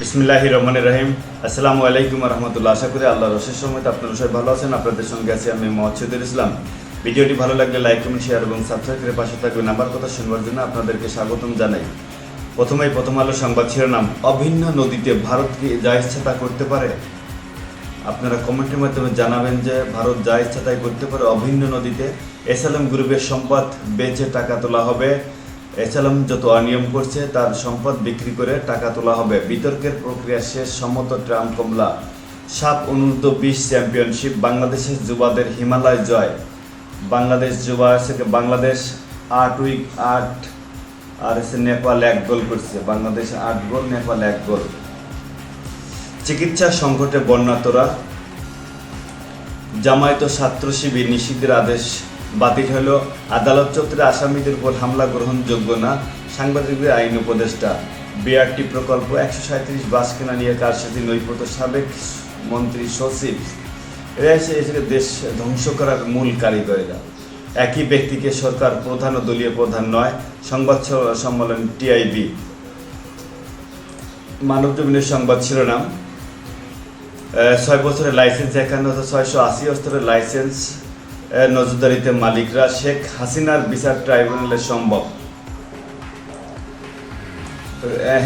বিসমিল্লাহ রহমান রহিম। আসসালামু আলাইকুম রহমতুল্লাহ আশা করি আল্লাহ রসের সময় আপনারা সবাই ভালো আছেন। আপনাদের সঙ্গে আছি আমি মহসিদুল ইসলাম। ভিডিওটি ভালো লাগলে লাইক, কমেন্ট, শেয়ার এবং সাবস্ক্রাইব করে পাশে থাকবেন। আমার কথা শুনবার জন্য আপনাদেরকে স্বাগতম জানাই। প্রথমেই প্রথম আলো সংবাদ শিরোনাম। অভিন্ন নদীতে ভারত কি যা ইচ্ছা তা করতে পারে? আপনারা কমেন্টের মাধ্যমে জানাবেন যে ভারত যা ইচ্ছা তাই করতে পারে। অভিন্ন নদীতে এসএলএম গ্রুপের সম্পদ, বেচে টাকা তোলা হবে। এসএলএম যত অনিয়ম করছে, তার সম্পদ বিক্রি করে টাকা তোলা হবে। বিতর্কের প্রক্রিয়া শেষ, সম্মত ট্রাম্প কমলা। সাপ অনূর্ধ্ব বিশ চ্যাম্পিয়নশিপ, বাংলাদেশের যুবাদের হিমালয় জয়। বাংলাদেশ যুবা থেকে বাংলাদেশ আট উইক আট, আর এসে নেপাল এক গোল করছে। বাংলাদেশ আট গোল, নেপাল এক গোল। চিকিৎসা সংকটে বন্যাতরা। জামায়াত ছাত্র শিবির নিষিদ্ধের আদেশ। বাতিল হলো। আদালত চত্বরে আসামিদের উপর হামলা গ্রহণযোগ্য না, সাংবাদিকদের আইন উপদেষ্টা। বিআরটি প্রকল্প একশো সাঁত্রিশ বাস কেনা নিয়ে কারসাথী নৈপত সাবেক মন্ত্রী সচিব এসে দেশ ধ্বংস করার মূল কারিগরেরা। একই ব্যক্তিকে সরকার প্রধান ও দলীয় প্রধান নয়, সংবাদ সম্মেলন টিআইবি। মানব জমিনের সংবাদ শিরোনাম। ছয় বছরের লাইসেন্স একান্ন হাজার ছয়শো আশি অস্তরের লাইসেন্স নজরদারিতে মালিকরা শেখ হাসিনার বিচার ট্রাইব্যুনালে সম্ভব।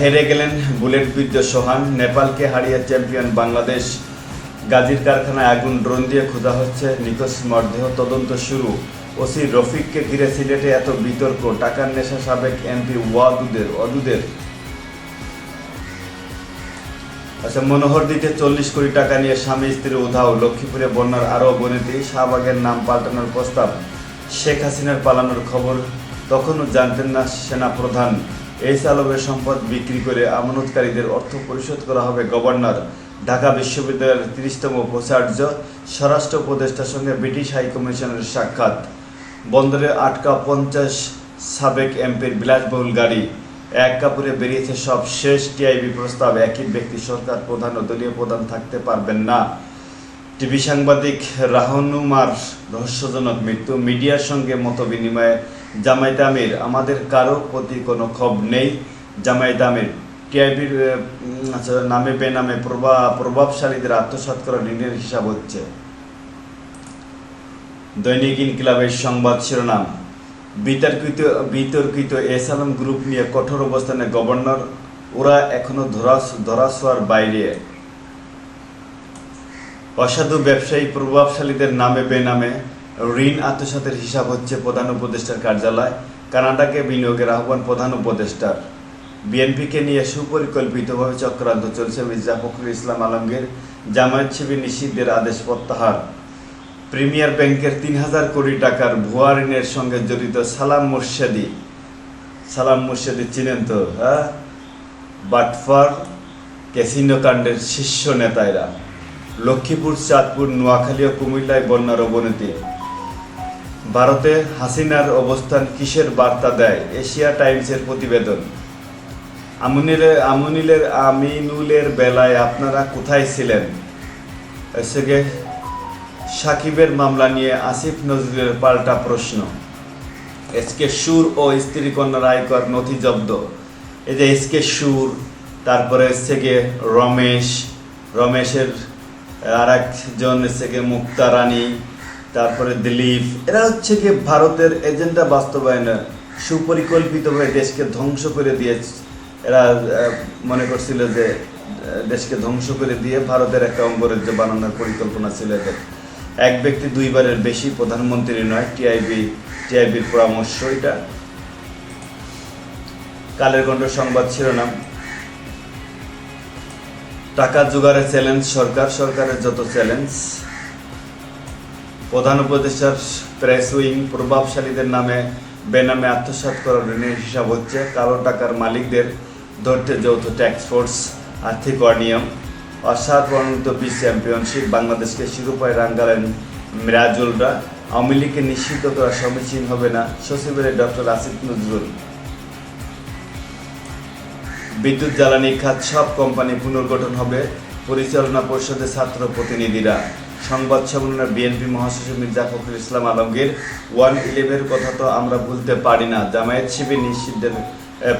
হেরে গেলেন বুলেট বীর্য সোহান, নেপালকে হারিয়ে চ্যাম্পিয়ন বাংলাদেশ। গাজীর কারখানায় আগুন, ড্রোন দিয়ে খোঁজা হচ্ছে, নিখোঁজ মরদেহ তদন্ত শুরু। ওসি রফিককে ঘিরে সিলেটে এত বিতর্ক, টাকার নেশা সাবেক এমপি ওয়াদুদের, অদুদের। আচ্ছা মনোহর দিতে চল্লিশ কোটি টাকা নিয়ে স্বামী স্ত্রী উধাও। লক্ষ্মীপুরে বন্যার আরও অবনতি, শাহবাগের নাম পাল্টানোর প্রস্তাব, শেখ হাসিনার পালানোর খবর তখনও জানতেন না সেনা প্রধান এই আলমের সম্পদ বিক্রি করে আমানতকারীদের অর্থ পরিশোধ করা হবে গভর্নর। ঢাকা বিশ্ববিদ্যালয়ের তিরিশতম উপাচার্য, স্বরাষ্ট্র উপদেষ্টার সঙ্গে ব্রিটিশ হাইকমিশনের সাক্ষাৎ। বন্দরে আটকা পঞ্চাশ সাবেক এমপির বিলাসবহুল গাড়ি। এক কাপড়ে বেরিয়েছে সব শেষ টিআইবি প্রস্তাব। একই ব্যক্তি সরকার প্রধান ও দলীয় প্রধান থাকতে পারবেন না। টিভি সাংবাদিক রাহনুমার রহস্যজনক মৃত্যু, মিডিয়ার সঙ্গে মত বিনিময়ে জামায়াত আমির। আমাদের কারও প্রতি কোনো ক্ষোভ নেই। জামায়াত আমির, টিআইবির আচ্ছা নামে বেনামে প্রভাব প্রভাবশালীদের আত্মসাৎ করা ঋণের হিসাব হচ্ছে। দৈনিক ইনকিলাবের সংবাদ শিরোনাম। বিতর্কিত বিতর্কিত এস আলম গ্রুপ নিয়ে কঠোর অবস্থানে গভর্নর, ওরা এখনও ধরাছোয়ার বাইরে। অসাধু ব্যবসায়ী প্রভাবশালীদের নামে বেনামে ঋণ আত্মসাতের হিসাব হচ্ছে প্রধান উপদেষ্টার কার্যালয়। কানাডাকে বিনিয়োগের আহ্বান প্রধান উপদেষ্টার। বিএনপিকে নিয়ে সুপরিকল্পিতভাবে চক্রান্ত চলছে মির্জা ফখরুল ইসলাম আলমগীর। জামায়াত শিবির নিষিদ্ধের আদেশ প্রত্যাহার। প্রিমিয়ার ব্যাংকের তিন হাজার কোটি টাকার ভুয়া ঋণের সঙ্গে জড়িত সালাম মুর্শেদি। সালাম মুর্শেদি চিনেন তো হ্যাঁ? বাটফার ক্যাসিনো কাণ্ডের শীর্ষ নেতারা লক্ষ্মীপুর, চাঁদপুর, নোয়াখালী ও কুমিল্লায় বন্যার অবনতি। ভারতে হাসিনার অবস্থান কিসের বার্তা দেয়? এশিয়া টাইমসের প্রতিবেদন। আমুনিলের আমুনিলের আমিনুলের বেলায় আপনারা কোথায় ছিলেন? সাকিবের মামলা নিয়ে আসিফ নজরুলের পাল্টা প্রশ্ন। এসকে সুর ও স্ত্রী কন্যার আয়কর নথি জব্দ। এই যে এসকে সুর, তারপরে এসছে গিয়ে রমেশ, রমেশের আর একজন গিয়ে মুক্তা রানী, তারপরে দিলীপ। এরা হচ্ছে গিয়ে ভারতের এজেন্ডা বাস্তবায়নে সুপরিকল্পিতভাবে দেশকে ধ্বংস করে দিয়েছে এরা মনে করছিল যে দেশকে ধ্বংস করে দিয়ে ভারতের একটা অঙ্গরাজ্য বানানোর পরিকল্পনা ছিল এদের। এক ব্যক্তি দুইবারের বেশি প্রধানমন্ত্রী নয় টিআইবি টিআইবির পরামর্শ এটা। কালের কণ্ঠ সংবাদ শিরোনাম। টাকা জোগাড়ের চ্যালেঞ্জ সরকার, সরকারের যত চ্যালেঞ্জ। প্রধান উপদেষ্টার প্রেস উইং প্রভাবশালীদের নামে, বেনামে আত্মসাৎ করার ঋণের হিসাব হচ্ছে কালো টাকার মালিকদের ধরতে যৌথ ট্যাক্স ফোর্স আর্থিক অনিয়ম। অসাধারণত বিশ চ্যাম্পিয়নশিপ বাংলাদেশকে শিরোপায় রাঙ্গালেন মিরাজুলরা। আওয়ামী লীগকে নিষিদ্ধ করা সমীচীন হবে না সচিবের ডক্টর আসিফ নজরুল। বিদ্যুৎ, জ্বালানি, খাত সব কোম্পানি পুনর্গঠন হবে, পরিচালনা পরিষদের ছাত্র প্রতিনিধিরা। সংবাদ সম্মেলনে বিএনপি মহাসচিব মির্জা ফখরুল ইসলাম আলমগীর, ওয়ান ইলেভের কথা তো আমরা ভুলতে পারি না। জামায়াত শিবির নিষিদ্ধের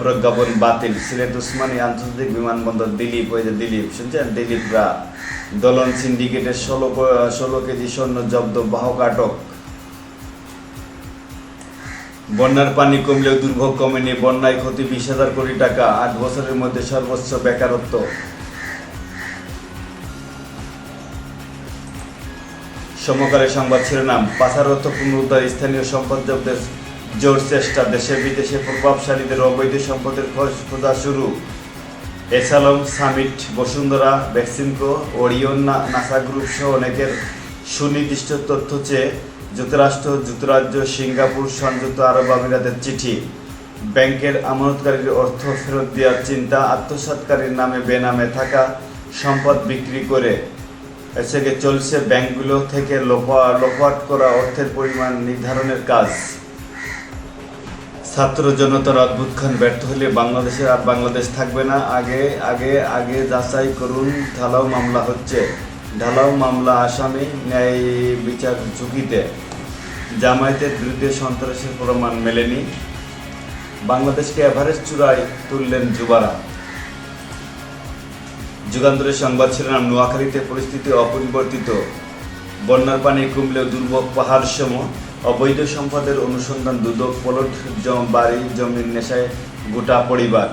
প্রজ্ঞাপন বাতিল। সিলেট উসমানী আন্তর্জাতিক বিমানবন্দর দিলীপ, ওই যে দিলীপ, শুনছেন? দিলীপরা দলন সিন্ডিকেটের ষোলো ষোলো কেজি স্বর্ণ জব্দ বাহক আটক। বন্যার পানি কমলেও দুর্ভোগ কমেনি, বন্যায় ক্ষতি বিশ হাজার কোটি টাকা, আট বছরের মধ্যে সর্বোচ্চ বেকারত্ব। সমকালে সংবাদ শিরোনাম, পাচার অর্থ পুনরুদ্ধার, স্থানীয় সম্পদ জব্দের জোর চেষ্টা দেশে, বিদেশে প্রভাবশালীদের অবৈধ সম্পদের খোঁজ শুরু। এসালম সামিট, বসুন্ধরা ভ্যাকসিনকো ওরিয়ন নাসা গ্রুপ সহ অনেকের সুনির্দিষ্ট তথ্য চেয়ে যুক্তরাষ্ট্র, যুক্তরাজ্য, সিঙ্গাপুর সংযুক্ত আরব আমিরাতের চিঠি। ব্যাংকের আমানতকারীর অর্থ ফেরত দেওয়ার চিন্তা আত্মসাৎকারীর নামে বেনামে থাকা সম্পদ বিক্রি করে। এসেকে চলছে ব্যাংকগুলো থেকে লোপা, লোপাট করা অর্থের পরিমাণ নির্ধারণের কাজ। ছাত্র জনতার অদ্ভুতক্ষণ ব্যর্থ হলে বাংলাদেশের আর বাংলাদেশ থাকবে না। আগে আগে আগে যাচাই করুন, ঢালাও মামলা হচ্ছে। ঢালাও মামলা আসামি ন্যায় বিচার ঝুঁকিতে। জামায়াতের বিরুদ্ধে সন্ত্রাসের প্রমাণ মেলেনি। বাংলাদেশকে এভারেস্ট চূড়ায় তুললেন যুবারা। যুগান্তরের সংবাদ শিরোনাম নোয়াখালীতে পরিস্থিতি অপরিবর্তিত। বন্যার পানি কমলেও দুর্ভোগ পাহাড় সম অবৈধ সম্পদের অনুসন্ধান দুদক পলট বাড়ি জমির নেশায় গোটা পরিবার।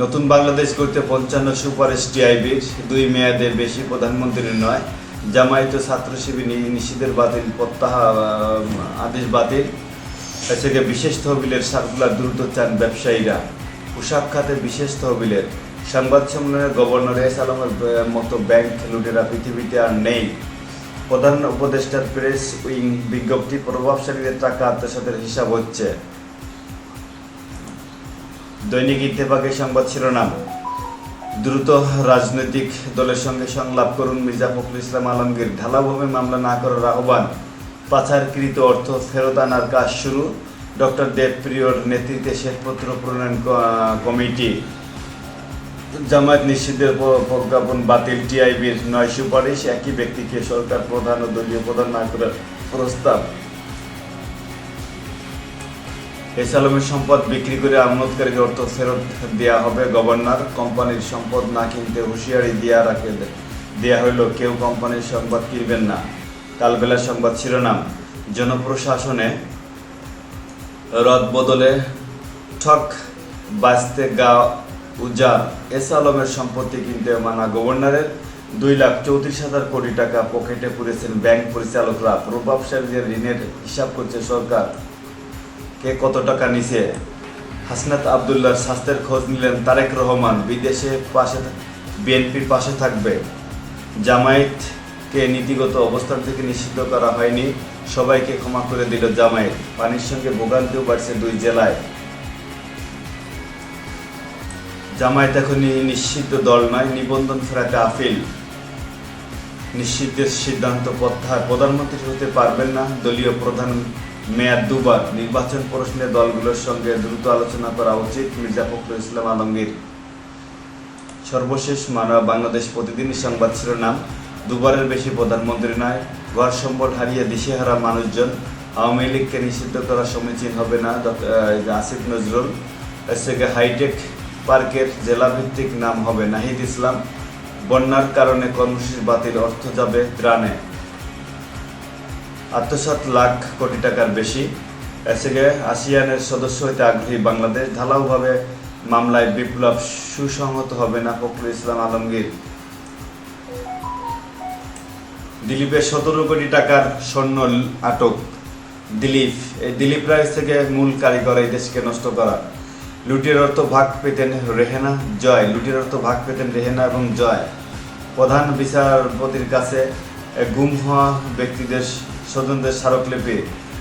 নতুন বাংলাদেশ করতে পঞ্চান্ন সুপারিশ টিআইবির দুই মেয়াদের বেশি প্রধানমন্ত্রীর নয়, জামায়াত ছাত্র শিবির নিষিদ্ধের বাতিল প্রত্যাহার আদেশ বাতিল। এসেকে বিশেষ তহবিলের সার্কুলার দ্রুত চান ব্যবসায়ীরা। পোশাক খাতে বিশেষ তহবিলের। সংবাদ সম্মেলনে গভর্নর এস আলমের মতো ব্যাংক লুটেরা পৃথিবীতে আর নেই। প্রধান উপদেষ্টার প্রেস উইং বিজ্ঞপ্তি প্রভাবশালীদের টাকা আত্মসাতের হিসাব হচ্ছে। দৈনিক ইত্তেফাকের সংবাদ শিরোনাম। দ্রুত রাজনৈতিক দলের সঙ্গে সংলাপ করুন মির্জা ফখরুল ইসলাম আলমগীর। ঢালাভাবে মামলা না করার আহ্বান। পাচারকৃত অর্থ ফেরত আনার কাজ শুরু। ডক্টর দেবপ্রিয়র নেতৃত্বে শ্বেতপত্র প্রণয়ন কমিটি। জামায়াত নিষিদ্ধের প্রজ্ঞাপন বাতিল, টিআইবির নয় সুপারিশ, একই ব্যক্তিকে সরকার প্রধান ও দলীয় প্রধান না করার প্রস্তাব। এস আলমের সম্পদ বিক্রি করে আমনতকারীর অর্থ ফেরত দেওয়া হবে। গভর্নর কোম্পানির সম্পদ না কিনতে হুঁশিয়ারি দেওয়া রাখে দেওয়া হইল, কেউ কোম্পানির সম্পদ কিনবেন না। কালবেলার সংবাদ শিরোনাম, জনপ্রশাসনে রদ বদলে ঠক বাঁচতে গা উজার এস আলমের সম্পত্তি কিনতে মানা গভর্নরের দুই লাখ চৌত্রিশ হাজার কোটি টাকা পকেটে পুরেছেন ব্যাংক পরিচালকরা। প্রভাবশালীদের ঋণের হিসাব করছে সরকার। কে কত টাকা নিছে? হাসনাত আবদুল্লাহর স্বাস্থ্যের খোঁজ নিলেন তারেক রহমান। বিদেশে পাশে বিএনপির পাশে থাকবে। জামায়াতকে নীতিগত অবস্থান থেকে নিষিদ্ধ করা হয়নি, সবাইকে ক্ষমা করে দিল জামায়াত। পানির সঙ্গে ভোগান্তিও বাড়ছে দুই জেলায়। জামায়াত এখন নি- নিষিদ্ধ দল নয়, নিবন্ধন ফেরাতে আপিল। নিষিদ্ধের সিদ্ধান্ত প্রত্যাহার। প্রধানমন্ত্রী হতে পারবেন না। দলীয় প্রধান মেয়াদ দুবার। নির্বাচন প্রশ্নে দলগুলোর সঙ্গে দ্রুত আলোচনা করা উচিত মির্জা ফখরুল ইসলাম আলমগীর। সর্বশেষ মানা বাংলাদেশ প্রতিদিনই সংবাদ শিরোনাম। দুবারের বেশি প্রধানমন্ত্রী নয়। ঘর সম্পদ হারিয়ে দিশেহারা মানুষজন। আওয়ামী লীগকে নিষিদ্ধ করা সমীচীন হবে না। আসিফ নজরুল। এর থেকে হাইটেক পার্কের জেলাভিত্তিক নাম হবে নাহিদ ইসলাম। বন্যার কারণে কর্মসূচি বাতিল অর্থ যাবে ত্রাণে। আত্মসাত লাখ কোটি টাকার বেশি। এসেগে আসিয়ানের সদস্য হইতে আগ্রহী বাংলাদেশ ঢালাওভাবে মামলায় বিপ্লব সুসংহত হবে না ফখরুল ইসলাম আলমগীর। দিলীপের সতেরো কোটি টাকার স্বর্ণ আটক। দিলীপ, এই দিলীপ রায় থেকে মূল কারিগর এই দেশকে নষ্ট করা। লুটের অর্থ ভাগ পেতেন রেহেনা, জয়। লুটের অর্থ ভাগ পেতেন রেহেনা এবং জয়। প্রধান বিচারপতির কাছে গুম হওয়া ব্যক্তিদের স্বজনদের স্মারকলিপি।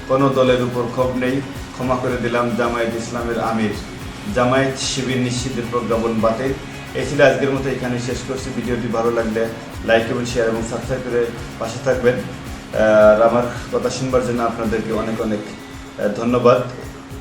কোনো দলের উপর ক্ষোভ নেই। ক্ষমা করে দিলাম জামায়াত ইসলামের আমির। জামায়াত শিবির নিশ্চিতের প্রজ্ঞাপন বাতিল। এই ছিল আজকের মতো এখানে শেষ করছি। ভিডিওটি ভালো লাগলে লাইক এবং শেয়ার এবং সাবস্ক্রাইব করে পাশে থাকবেন। আর আমার কথা শুনবার জন্য আপনাদেরকে অনেক অনেক ধন্যবাদ।